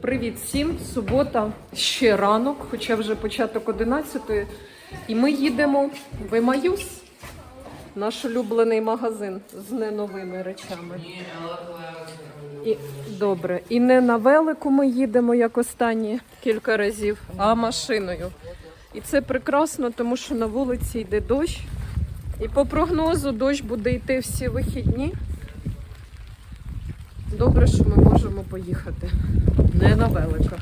Привіт всім! Субота ще ранок, хоча вже початок 11 І ми їдемо в Емаюс, наш улюблений магазин з не новими речами. І, добре. І не на велику ми їдемо, як останні кілька разів, а машиною. І це прекрасно, тому що на вулиці йде дощ. І по прогнозу дощ буде йти всі вихідні. Добре, що ми можемо поїхати. Не на великах.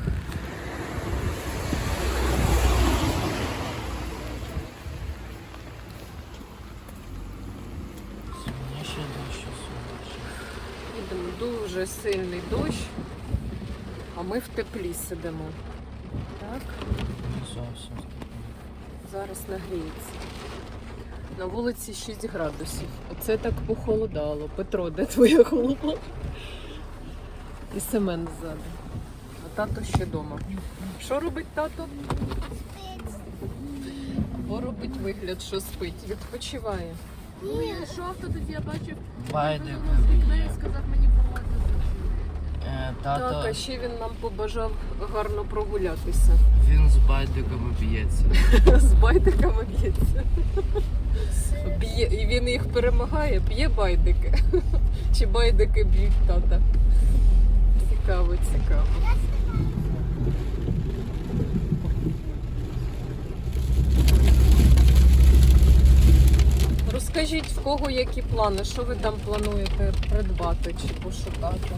Їдемо дуже сильний дощ, а ми в теплі сидимо. Так, зараз нагріється. На вулиці 6 градусів. Оце так похолодало. Петро, де твоя голова? І Семен ззаду. А тато ще вдома. Що робить тато? Або робить вигляд, що спить. Відпочиває. Ні, я йшов, тоді я бачив, Байдик. з вікна і сказав. Е, Так, а ще він нам побажав гарно прогулятися. він з байдиками б'ється. З байдиками б'ється. Б'є, і він їх перемагає, б'є байдики. Чи байдики б'ють тата. Цікаво, цікаво. Розкажіть, в кого які плани, що ви там плануєте придбати чи пошукати?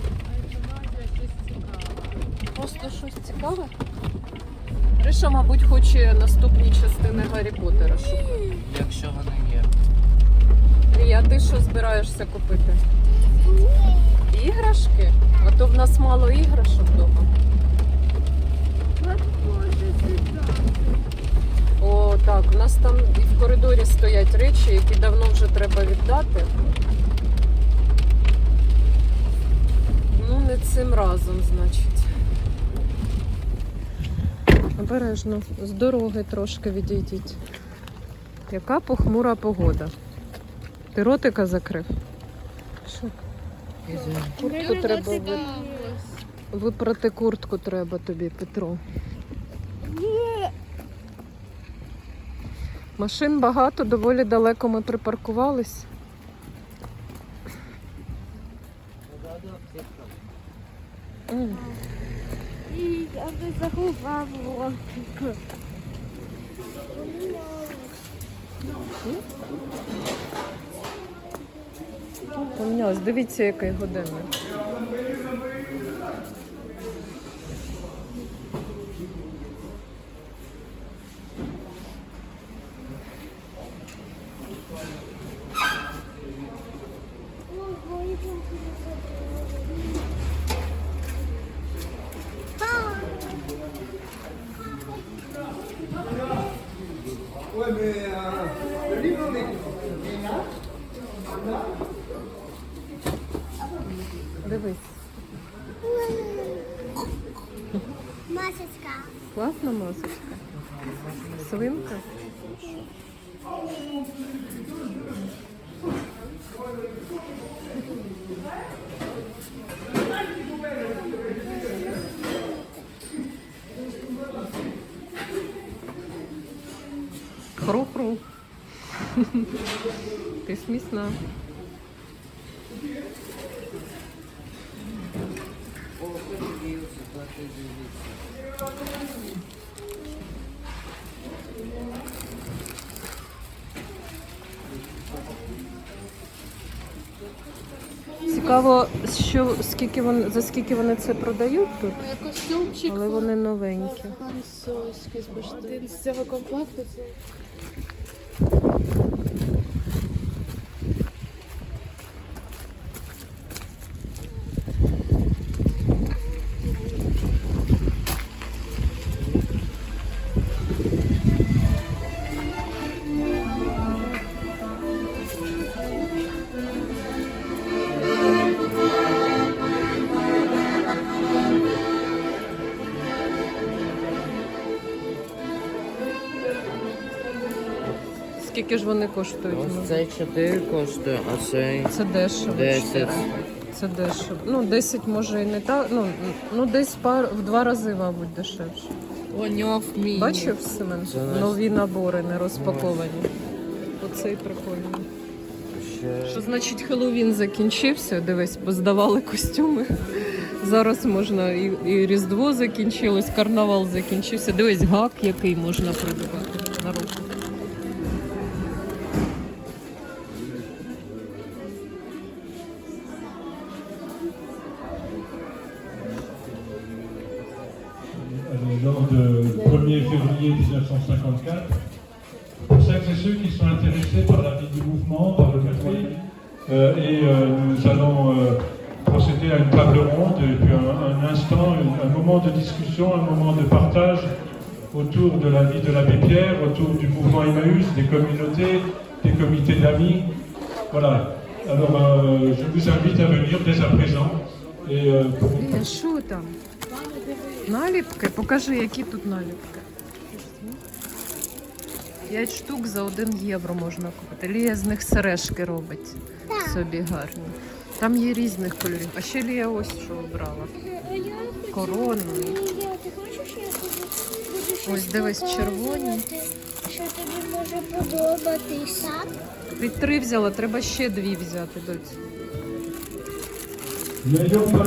Просто щось цікаве? Риша, мабуть, хоче наступні частини Гаррі Поттера шукати. Якщо вони є. Рі, а ти що збираєшся купити? Іграшки? А то в нас мало іграшок вдома. О, так, у нас там і в коридорі стоять речі, які давно вже треба віддати. Ну, не цим разом, значить. Обережно, з дороги трошки відійдіть. Яка похмура погода. Ти ротика закрив? Що? Куртку треба ви... випрати куртку треба тобі, Петро. Машин багато, доволі далеко ми припаркувались. Я би заховав ротик. Помінялось. Дивіться, який годинник. Дивись. Масочка. Класна масочка. Свинка. Ти. Цікаво, що скільки вони за скільки вони це продають тут, Костюмчик. але вони новенькі. Французький з Один з цього комплекту це скільки ж вони коштують? Ось цей 4 коштує, а цей Це дешево. 10. Це дешево. Ну, 10 може і не так. Ну, ну десь пар в два рази, мабуть, дешевше. Ланьов. Бачив Семен? Це наш- Нові набори не розпаковані. Оцей прикольний. ще Що значить Хеллоуін закінчився? Дивись, поздавали костюми. Зараз можна і, і Різдво закінчилось, карнавал закінчився. Дивись, гак, який можна придбати на руку. et euh, nous allons euh, procéder à une table ronde et puis un, un instant, un, un moment de discussion, un moment de partage autour de la vie de l'abbé Pierre, autour du mouvement Emmaüs, des communautés, des comités d'amis. Voilà. Alors, euh, je vous invite à venir dès à présent. Et euh, pour Лія, що там? Наліпки? Покажи, які тут наліпки. П'ять штук за один євро можна купити. Лія з них сережки робить собі гарні. Там є різних кольорів. А ще Лія ось що обрала. Корону. Ось дивись, червоні. Що тобі може подобатись. Ти три взяла, треба ще дві взяти, доць. N'ayons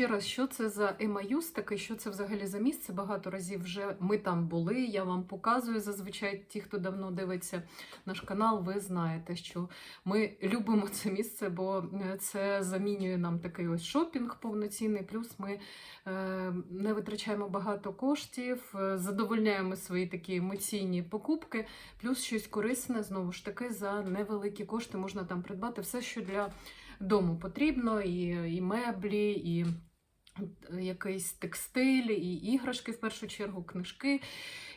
ще раз, що це за Емаюс таке, що це взагалі за місце? Багато разів вже ми там були. Я вам показую зазвичай ті, хто давно дивиться наш канал, ви знаєте, що ми любимо це місце, бо е, це замінює нам такий ось шопінг повноцінний. Плюс ми е, не витрачаємо багато коштів, е, задовольняємо свої такі емоційні покупки, плюс щось корисне, знову ж таки, за невеликі кошти можна там придбати все, що для дому потрібно, і, і меблі, і якийсь текстиль, і іграшки в першу чергу, книжки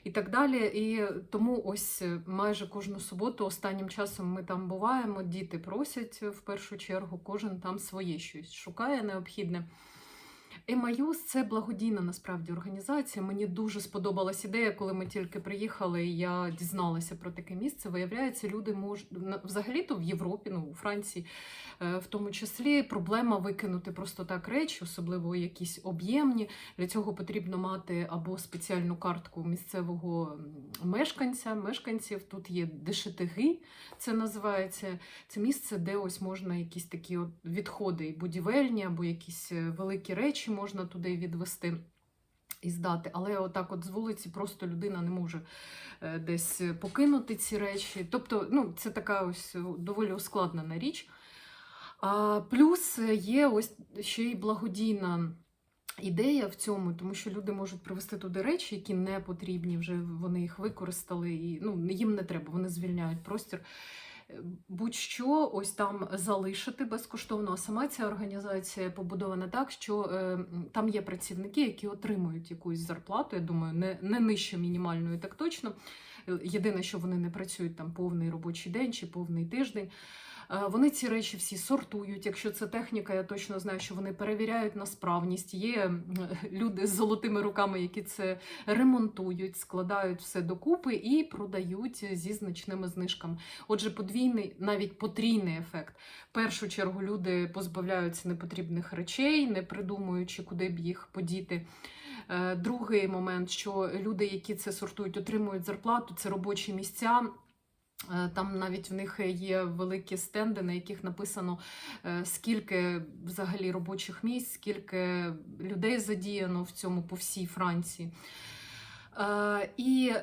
і так далі. І тому ось майже кожну суботу останнім часом ми там буваємо, діти просять в першу чергу, кожен там своє щось шукає необхідне. Емаюс це благодійна насправді організація. Мені дуже сподобалась ідея, коли ми тільки приїхали. і Я дізналася про таке місце. Виявляється, люди можуть взагалі-то в Європі, ну у Франції, е, в тому числі проблема викинути просто так речі, особливо якісь об'ємні. Для цього потрібно мати або спеціальну картку місцевого мешканця, мешканців. Тут є дешетиги, це називається. Це місце, де ось можна якісь такі от відходи будівельні, або якісь е, великі речі можна туди відвести. І здати, але отак, от з вулиці, просто людина не може е, десь покинути ці речі. Тобто, ну, це така ось доволі ускладнена річ. А, плюс є ось ще й благодійна ідея в цьому, тому що люди можуть привезти туди речі, які не потрібні, вже вони їх використали, і ну, їм не треба, вони звільняють простір. Будь-що ось там залишити безкоштовно. А сама ця організація побудована так, що е, там є працівники, які отримують якусь зарплату. Я думаю, не, не нижче мінімальної, так точно. Е, Єдине, що вони не працюють там повний робочий день чи повний тиждень. Е, Вони ці речі всі сортують. Якщо це техніка, я точно знаю, що вони перевіряють на справність. Є люди з золотими руками, які це ремонтують, складають все докупи і продають зі значними знижками. Отже, подвійний, навіть потрійний ефект. В першу чергу люди позбавляються непотрібних речей, не придумуючи, куди б їх подіти. Е, Другий момент, що люди, які це сортують, отримують зарплату, це робочі місця. Е, Там навіть в них є великі стенди, на яких написано, е, скільки взагалі робочих місць, скільки людей задіяно в цьому по всій Франції. Е, І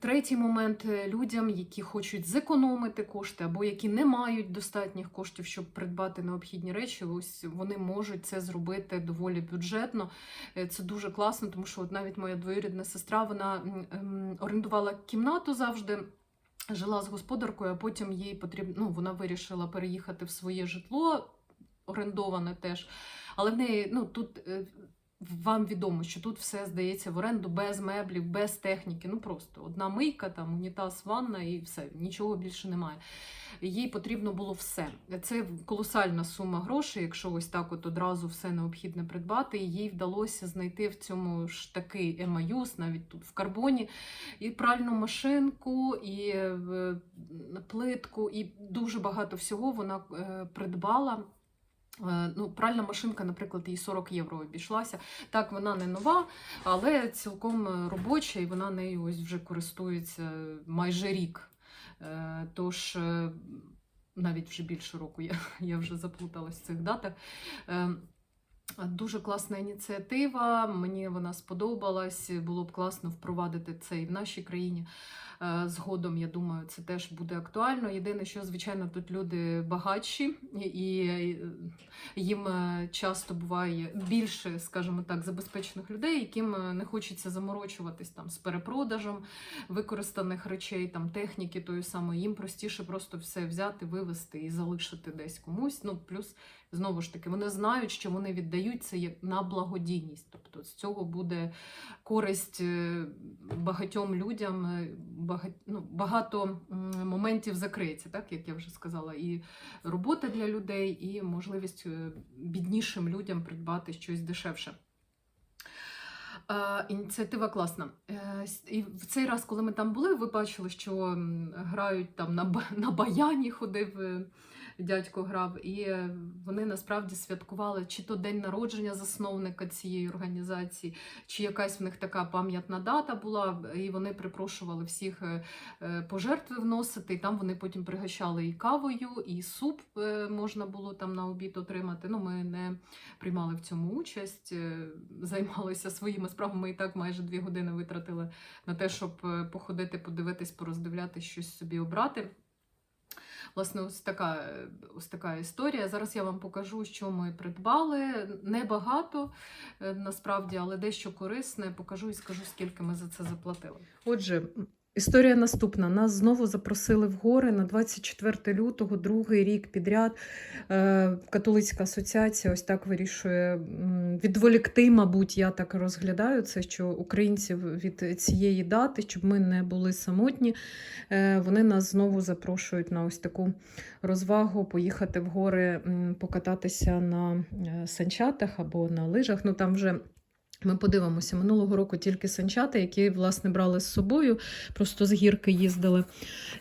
третій момент людям, які хочуть зекономити кошти або які не мають достатніх коштів, щоб придбати необхідні речі, ось вони можуть це зробити доволі бюджетно. Це дуже класно, тому що от навіть моя двоюрідна сестра вона орендувала кімнату завжди. Жила з господаркою, а потім їй потрібно, ну, вона вирішила переїхати в своє житло, орендоване теж. Але в неї ну тут. Вам відомо, що тут все здається в оренду без меблів, без техніки. Ну просто одна мийка, там унітаз, ванна і все, нічого більше немає. Їй потрібно було все. Це колосальна сума грошей, якщо ось так от одразу все необхідне придбати. Їй вдалося знайти в цьому ж таки Емаюс, навіть тут в карбоні, і пральну машинку, і е, плитку, і дуже багато всього вона е, придбала. Е, Ну, пральна машинка, наприклад, їй 40 євро обійшлася. Так, вона не нова, але цілком е, робоча, і вона нею ось вже користується майже рік. Е, Тож навіть вже більше року я, я вже заплуталась в цих датах. Дуже класна ініціатива, мені вона сподобалась. Було б класно впровадити це і в нашій країні. Е, Згодом, я думаю, це теж буде актуально. Єдине, що, звичайно, тут люди багатші, і е, їм е, часто буває більше, скажімо так, забезпечених людей, яким не хочеться заморочуватись там з перепродажем використаних речей, там техніки тої самої. Їм простіше просто все взяти, вивезти і залишити десь комусь. Ну плюс знову ж таки, вони знають, що вони віддають це на благодійність. Тобто з цього буде користь багатьом людям, е, бага- ну, багато моментів закриється, так як я вже сказала, і робота для людей, і можливість е, біднішим людям придбати щось дешевше. Е, Ініціатива класна. Е, І в цей раз, коли ми там були, ви бачили, що грають там на, на баяні ходив. Дядько грав, і е, вони насправді святкували чи то день народження засновника цієї організації, чи якась в них така пам'ятна дата була, і вони припрошували всіх е, е, пожертви вносити. І там вони потім пригощали і кавою, і суп можна було там на обід отримати. Ну, ми не приймали в цьому участь, займалися своїми справами. І так майже дві години витратили на те, щоб походити, подивитись, пороздивляти, щось собі обрати. Власне, ось така, ось така історія. Зараз я вам покажу, що ми придбали. Небагато е, насправді, але дещо корисне. Покажу і скажу, скільки ми за це заплатили. Отже, історія наступна. Нас знову запросили в гори на 24 лютого, другий рік підряд. Е, Католицька асоціація ось так вирішує відволікти, мабуть, я так розглядаю це, що українців від цієї дати, щоб ми не були самотні. Е, Вони нас знову запрошують на ось таку розвагу, поїхати в гори, покататися на е, санчатах або на лижах. Ну там вже. Ми подивимося минулого року тільки санчата, які власне брали з собою, просто з гірки їздили.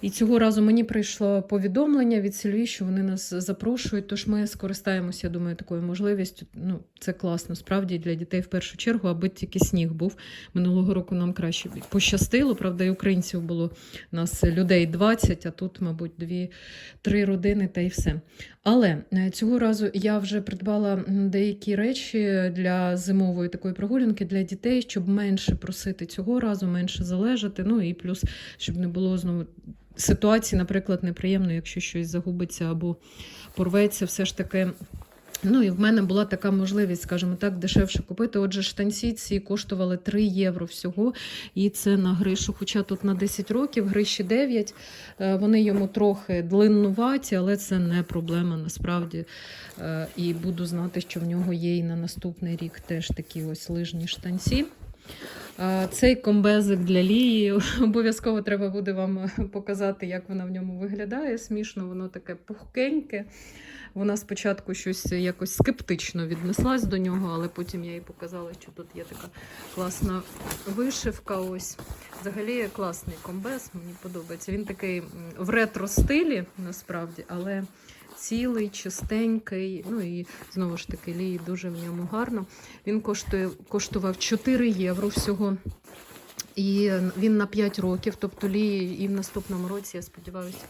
І цього разу мені прийшло повідомлення від Сільві, що вони нас запрошують. Тож ми скористаємося, я думаю, такою можливістю. Ну, це класно, справді для дітей в першу чергу, аби тільки сніг був. Минулого року нам краще пощастило. Правда, і українців було нас людей 20, а тут, мабуть, дві-три родини та й все. Але е, цього разу я вже придбала деякі речі для зимової такої прогулянки для дітей, щоб менше просити цього разу, менше залежати. Ну і плюс, щоб не було знову ситуації, наприклад, неприємно, якщо щось загубиться або порветься, все ж таки. Ну і в мене була така можливість, скажімо так, дешевше купити. Отже, штанці ці коштували 3 євро всього, і це на гришу. Хоча тут на 10 років, гриші 9. Е, Вони йому трохи длиннуваті, але це не проблема насправді. Е, І буду знати, що в нього є і на наступний рік теж такі ось лижні штанці. Е, Цей комбезик для Лії обов'язково треба буде вам показати, як вона в ньому виглядає. Смішно, воно таке пухкеньке. Вона спочатку щось якось скептично віднеслась до нього, але потім я їй показала, що тут є така класна вишивка. Ось взагалі класний комбез, мені подобається. Він такий в ретро-стилі насправді, але цілий, чистенький. Ну і знову ж таки, лії дуже в ньому гарно. Він коштує, коштував 4 євро всього. І він на 5 років, тобто лії і в наступному році, я сподіваюся,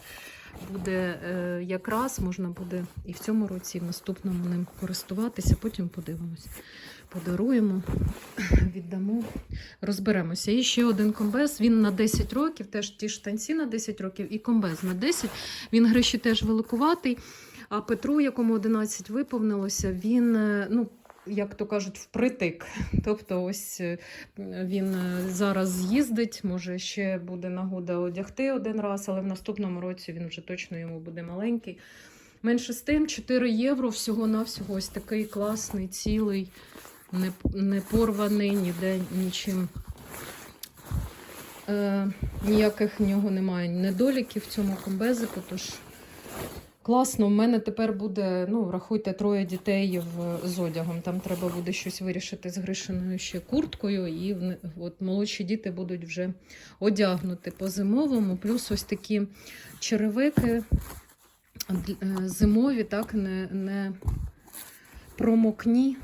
буде е, якраз, можна буде і в цьому році, і в наступному ним користуватися. Потім подивимось. Подаруємо, віддамо, розберемося. І ще один комбез. Він на 10 років, теж ті ж танці на 10 років, і комбез на 10. Він гриші теж великуватий. А Петру, якому 11 виповнилося, він, е, ну, як то кажуть, впритик. Тобто, ось е, він е, зараз з'їздить, може ще буде нагода одягти один раз, але в наступному році він вже точно йому буде маленький. Менше з тим, 4 євро всього-навсього ось такий класний, цілий, не, не порваний ніде нічим. Е, ніяких в нього немає недоліків в цьому комбезику, тож класно. У мене тепер буде, ну, рахуйте, троє дітей в, з одягом. Там треба буде щось вирішити з Гришиною ще курткою, і в от молодші діти будуть вже одягнути по зимовому. Плюс ось такі черевики е, зимові, так, не, не промокні,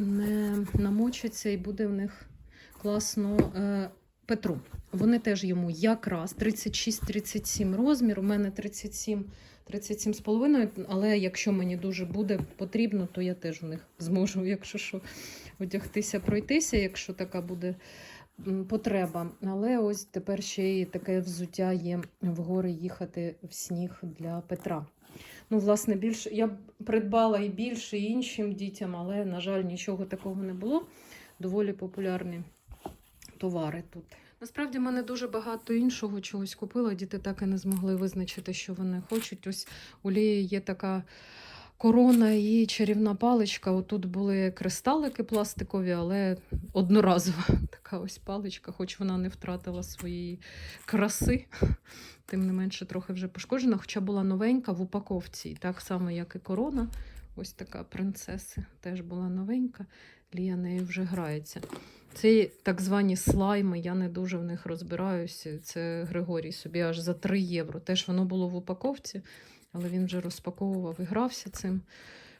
не намочаться і буде в них класно е, Петру. Вони теж йому якраз 36-37 розмір. У мене 37 37 з половиною, але якщо мені дуже буде потрібно, то я теж в них зможу, якщо що, одягтися, пройтися, якщо така буде потреба. Але ось тепер ще й таке взуття є в гори їхати в сніг для Петра. Ну, власне, більше я б придбала і більше і іншим дітям, але, на жаль, нічого такого не було. Доволі популярні товари тут. Насправді в мене дуже багато іншого чогось купила. Діти так і не змогли визначити, що вони хочуть. Ось у Лії є така корона і чарівна паличка. Отут були кристалики пластикові, але одноразова така ось паличка, хоч вона не втратила своєї краси. Тим не менше, трохи вже пошкоджена, хоча була новенька в упаковці, так само, як і корона. Ось така принцеси теж була новенька. Лія нею вже грається. Це так звані слайми, я не дуже в них розбираюся. Це Григорій собі аж за 3 євро. Теж воно було в упаковці, але він вже розпаковував і грався цим.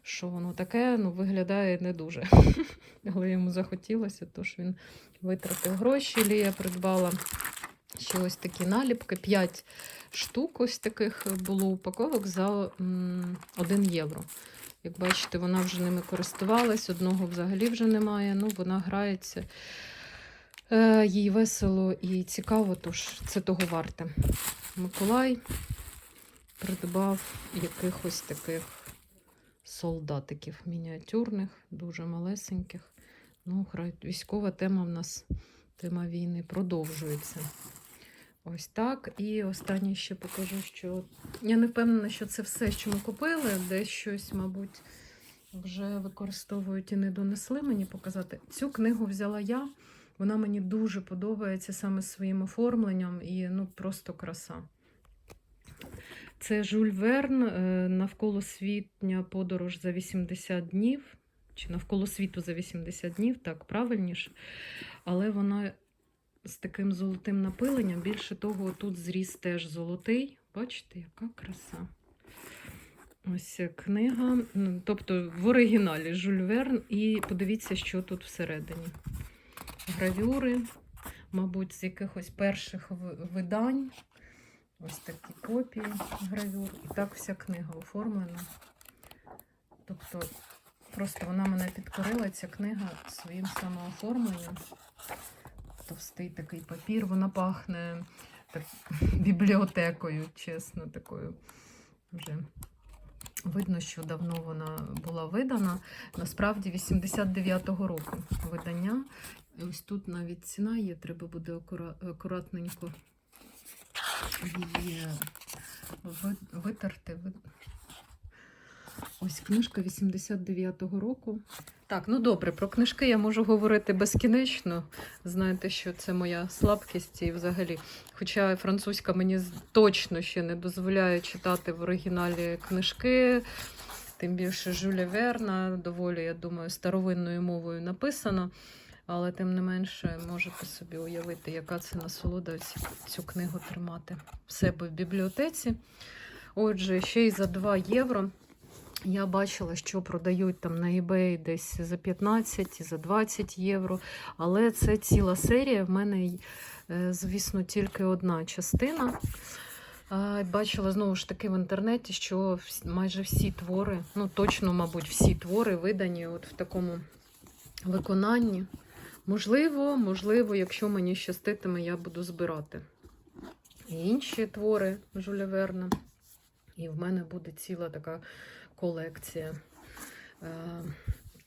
Що воно таке, ну, виглядає не дуже. Але йому захотілося, тож він витратив гроші. Лія придбала ще ось такі наліпки. 5 штук ось таких було упаковок за м, 1 євро. Як бачите, вона вже ними користувалась, одного взагалі вже немає. Ну, вона грається. Е, їй весело і цікаво, тож це того варте. Миколай придбав якихось таких солдатиків мініатюрних, дуже малесеньких. Ну. Військова тема в нас, тема війни продовжується. Ось так. І останнє ще покажу, що я не впевнена, що це все, що ми купили. Десь щось, мабуть, вже використовують і не донесли мені показати. Цю книгу взяла я. Вона мені дуже подобається саме своїм оформленням і ну, просто краса. Це Жюль Верн е, навколосвітня подорож за 80 днів. Чи навколо світу за 80 днів, так правильніше. Але вона з таким золотим напиленням. Більше того, тут зріс теж золотий. Бачите, яка краса. Ось книга. Тобто в оригіналі Жюль Верн. І подивіться, що тут всередині. Гравюри, мабуть, з якихось перших видань. Ось такі копії гравюр. І так вся книга оформлена. Тобто, просто вона мене підкорила, ця книга своїм самооформленням товстий такий папір. Вона пахне так, бібліотекою, чесно, такою. Вже видно, що давно вона була видана. Насправді 89-го року видання. Ось тут навіть ціна є, треба буде акура- акуратненько її витерти. Ось книжка 89-го року. Так, ну добре, про книжки я можу говорити безкінечно. Знаєте, що це моя слабкість і взагалі. Хоча французька мені точно ще не дозволяє читати в оригіналі книжки, тим більше Жюля Верна, доволі, я думаю, старовинною мовою написано. Але тим не менше можете собі уявити, яка це насолода цю книгу тримати в себе в бібліотеці. Отже, ще й за 2 євро. Я бачила, що продають там на eBay десь за 15 і за 20 євро. Але це ціла серія. В мене, е, звісно, тільки одна частина. Бачила знову ж таки в інтернеті, що майже всі твори, ну точно, мабуть, всі твори видані от в такому виконанні. Можливо, можливо, якщо мені щаститиме, я буду збирати і інші твори Жюля Верна. І в мене буде ціла така колекція. Е,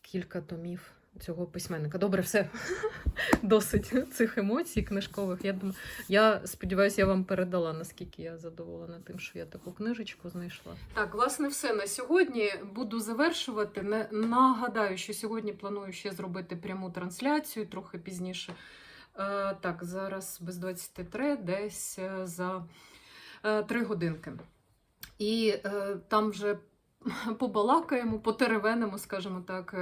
Кілька томів цього письменника. Добре, все. Досить цих емоцій книжкових. Я думаю, я сподіваюся, я вам передала, наскільки я задоволена тим, що я таку книжечку знайшла. Так, власне, все на сьогодні. Буду завершувати. Нагадаю, що сьогодні планую ще зробити пряму трансляцію трохи пізніше. Е, так, зараз без 23, десь е, за е, 3 годинки. І е, там вже побалакаємо, потеревенимо, скажімо так.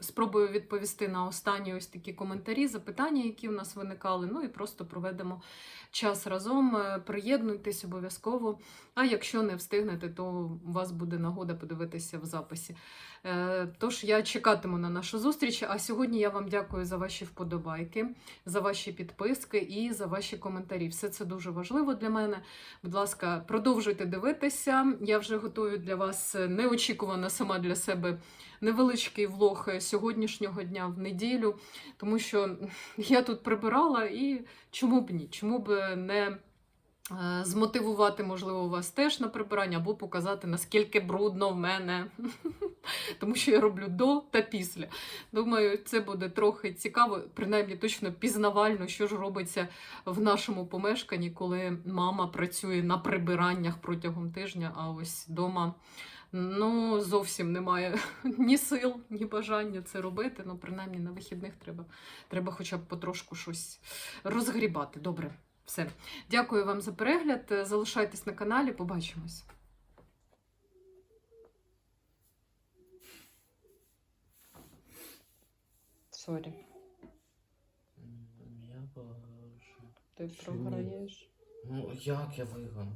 Спробую відповісти на останні ось такі коментарі, запитання, які в нас виникали. Ну і просто проведемо час разом. Е, Приєднуйтесь обов'язково. А якщо не встигнете, то у вас буде нагода подивитися в записі. Е, Тож я чекатиму на нашу зустріч. А сьогодні я вам дякую за ваші вподобайки, за ваші підписки і за ваші коментарі. Все це дуже важливо для мене. Будь ласка, продовжуйте дивитися. Я вже готую для вас неочікувано сама для себе невеличкий влог сьогоднішнього дня в неділю, тому що я тут прибирала і чому б ні? Чому б не змотивувати, можливо, вас теж на прибирання або показати, наскільки брудно в мене. Тому що я роблю до та після. Думаю, це буде трохи цікаво, принаймні точно пізнавально, що ж робиться в нашому помешканні, коли мама працює на прибираннях протягом тижня, а ось вдома ну, зовсім немає ні сил, ні бажання це робити. Ну, принаймні на вихідних треба, треба хоча б потрошку щось розгрібати. Добре, все. Дякую вам за перегляд. Залишайтесь на каналі, побачимось. Сорі, Я боже. ти програєш. Ну, як я виграв?